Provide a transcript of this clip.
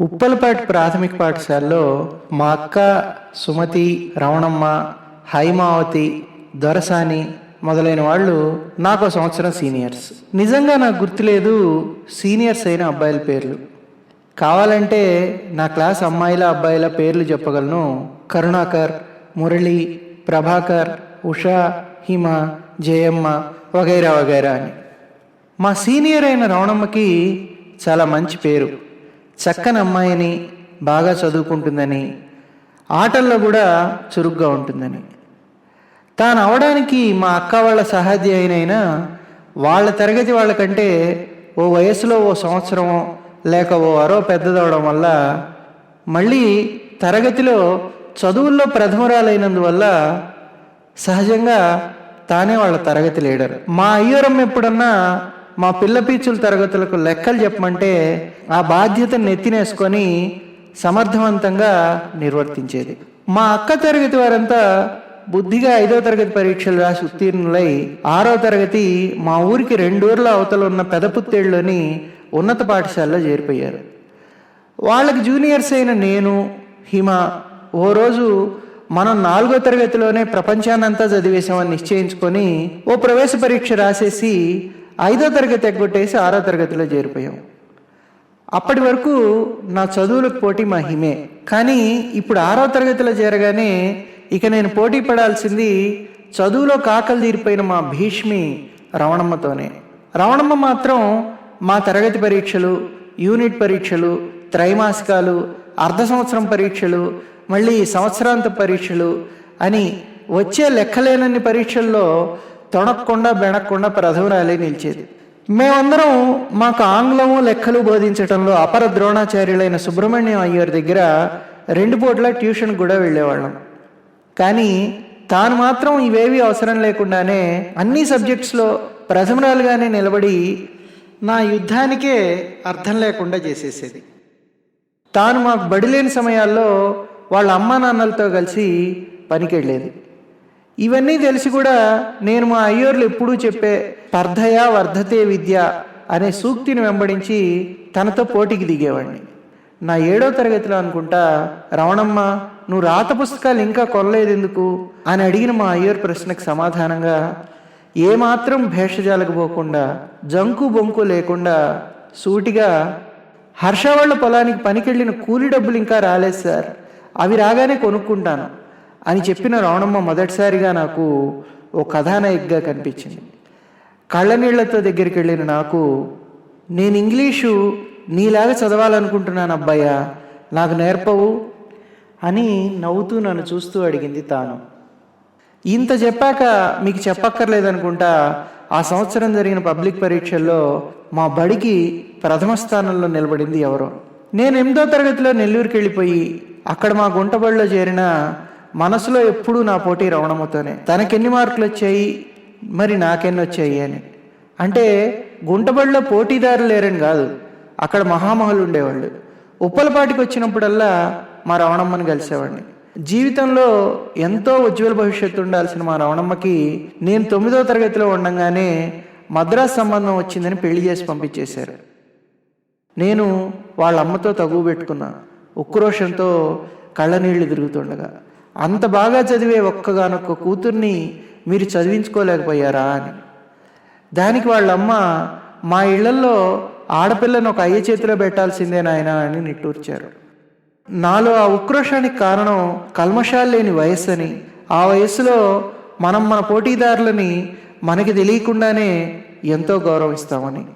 ఉప్పలపాటి ప్రాథమిక పాఠశాలలో మా అక్క సుమతి రమణమ్మ హైమావతి దొరసాని మొదలైన వాళ్ళు నాకు సంవత్సరం సీనియర్స్. నిజంగా నాకు గుర్తులేదు సీనియర్స్ అయిన అబ్బాయిల పేర్లు. కావాలంటే నా క్లాస్ అమ్మాయిల అబ్బాయిల పేర్లు చెప్పగలను. కరుణాకర్ మురళి ప్రభాకర్ ఉషా హిమ జయమ్మ వగైరా వగైరా అని. మా సీనియర్ అయిన రవణమ్మకి చాలా మంచి పేరు. చక్కని అమ్మాయిని బాగా చదువుకుంటుందని ఆటల్లో కూడా చురుగ్గా ఉంటుందని. తాను అవడానికి మా అక్క వాళ్ళ సహాధ్యాయునైనా వాళ్ళ తరగతి వాళ్ళకంటే ఓ వయసులో ఓ సంవత్సరం లేక ఓ అరో పెద్దదవడం వల్ల మళ్ళీ తరగతిలో చదువుల్లో ప్రథమరాలైనందువల్ల సహజంగా తానే వాళ్ళ తరగతి లీడర్. మా అయ్యోరమ్మ ఎప్పుడన్నా మా పిల్ల పీచుల తరగతులకు లెక్కలు చెప్పమంటే ఆ బాధ్యతను నెత్తినేసుకొని సమర్థవంతంగా నిర్వర్తించేది. మా అక్క తరగతి వారంతా బుద్ధిగా ఐదో తరగతి పరీక్షలు రాసి ఉత్తీర్ణులై ఆరో తరగతి మా ఊరికి రెండూర్ల అవతల ఉన్న పెదపుత్తేళ్ళలోని ఉన్నత పాఠశాలలో చేరిపోయారు. వాళ్ళకి జూనియర్స్ అయిన నేను హిమ ఓ రోజు మనం నాలుగో తరగతిలోనే ప్రపంచాన్నంతా చదివేశామని నిశ్చయించుకొని ఓ ప్రవేశ పరీక్ష రాసేసి ఐదో తరగతి ఎగ్గొట్టేసి ఆరో తరగతిలో చేరిపోయాం. అప్పటి వరకు నా చదువులకు పోటీ మా హిమే కానీ ఇప్పుడు ఆరో తరగతిలో చేరగానే ఇక నేను పోటీ పడాల్సింది చదువులో కాకలు తీరిపోయిన మా భీష్మి రవణమ్మతోనే రవణమ్మ మాత్రం మా తరగతి పరీక్షలు యూనిట్ పరీక్షలు త్రైమాసికాలు అర్ధ సంవత్సరం పరీక్షలు మళ్ళీ సంవత్సరాంత పరీక్షలు అని వచ్చే లెక్కలేనన్ని పరీక్షల్లో తొణక్కుండా బెణక్కుండా ప్రథమరాలే నిలిచేది. మేమందరం మాకు ఆంగ్లము లెక్కలు బోధించడంలో అపర ద్రోణాచార్యులైన సుబ్రహ్మణ్యం అయ్యర్ దగ్గర రెండు పూట్ల ట్యూషన్ కూడా వెళ్ళేవాళ్ళం. కానీ తాను మాత్రం ఇవేవి అవసరం లేకుండానే అన్ని సబ్జెక్ట్స్లో ప్రథమరాలుగానే నిలబడి నా యుద్ధానికే అర్థం లేకుండా చేసేసేది. తాను మాకు బడిలేని సమయాల్లో వాళ్ళ అమ్మా నాన్నలతో కలిసి పనికెళ్ళేది. ఇవన్నీ తెలిసి కూడా నేను మా అయ్యోర్లు ఎప్పుడూ చెప్పే స్పర్ధయా వర్ధతే విద్య అనే సూక్తిని వెంబడించి తనతో పోటీకి దిగేవాడిని నా ఏడో తరగతిలో అనుకుంటా రవణమ్మ నువ్వు రాత పుస్తకాలు ఇంకా కొనలేదు ఎందుకు అని అడిగిన మా అయ్యోర్ ప్రశ్నకు సమాధానంగా ఏమాత్రం భేషజాలకు పోకుండా జంకు బొంకు లేకుండా సూటిగా హర్ష వాళ్ళ పొలానికి పనికెళ్ళిన కూలి డబ్బులు ఇంకా రాలేదు సార్. అవి రాగానే కొనుక్కుంటాను. అని చెప్పిన రావణమ్మ మొదటిసారిగా నాకు ఓ కథానాయికగా కనిపించింది. కళ్ళనీళ్ళతో దగ్గరికి వెళ్ళిన నాకు నేను ఇంగ్లీషు నీలాగా చదవాలనుకుంటున్నాను అబ్బాయ్యా నాకు నేర్పవు అని నవ్వుతూ నన్ను చూస్తూ అడిగింది తాను. ఇంత చెప్పాక మీకు చెప్పక్కర్లేదనుకుంటా ఆ సంవత్సరం జరిగిన పబ్లిక్ పరీక్షల్లో మా బడికి ప్రథమ స్థానంలో నిలబడింది ఎవరో. నేను ఎనిమిదో తరగతిలో నెల్లూరుకి వెళ్ళిపోయి అక్కడ మా గుంటబడిలో చేరిన మనసులో ఎప్పుడూ నా పోటీ రవణమ్మతోనే తనకెన్ని మార్కులు వచ్చాయి? మరి నాకెన్ని వచ్చాయి అని. అంటే గుంటబడిలో పోటీదారులు లేరని కాదు అక్కడ మహామహులు ఉండేవాళ్ళు. ఉప్పలపాటికి వచ్చినప్పుడల్లా మా రవణమ్మని కలిసేవాడిని. జీవితంలో ఎంతో ఉజ్వల భవిష్యత్తు ఉండాల్సిన మా రవణమ్మకి నేను తొమ్మిదో తరగతిలో ఉండంగానే మద్రాస్ సంబంధం వచ్చిందని పెళ్ళి చేసి పంపించేశారు. నేను వాళ్ళ అమ్మతో తగువ పెట్టుకున్నా. ఉక్రోషంతో కళ్ళనీళ్ళు తిరుగుతుండగా. అంత బాగా చదివే ఒక్కగానొక్క కూతుర్ని మీరు చదివించుకోలేకపోయారా అని. దానికి వాళ్ళమ్మ మా ఇళ్ళలో ఆడపిల్లను ఒక అయ్య చేతిలో పెట్టాల్సిందే నాయన అని నిట్టూర్చారు. నాలో ఆ ఉక్రోషానికి కారణం కల్మషాలు లేని వయస్సు అని ఆ వయస్సులో మనం మన పోటీదారులని మనకి తెలియకుండానే ఎంతో గౌరవిస్తామని.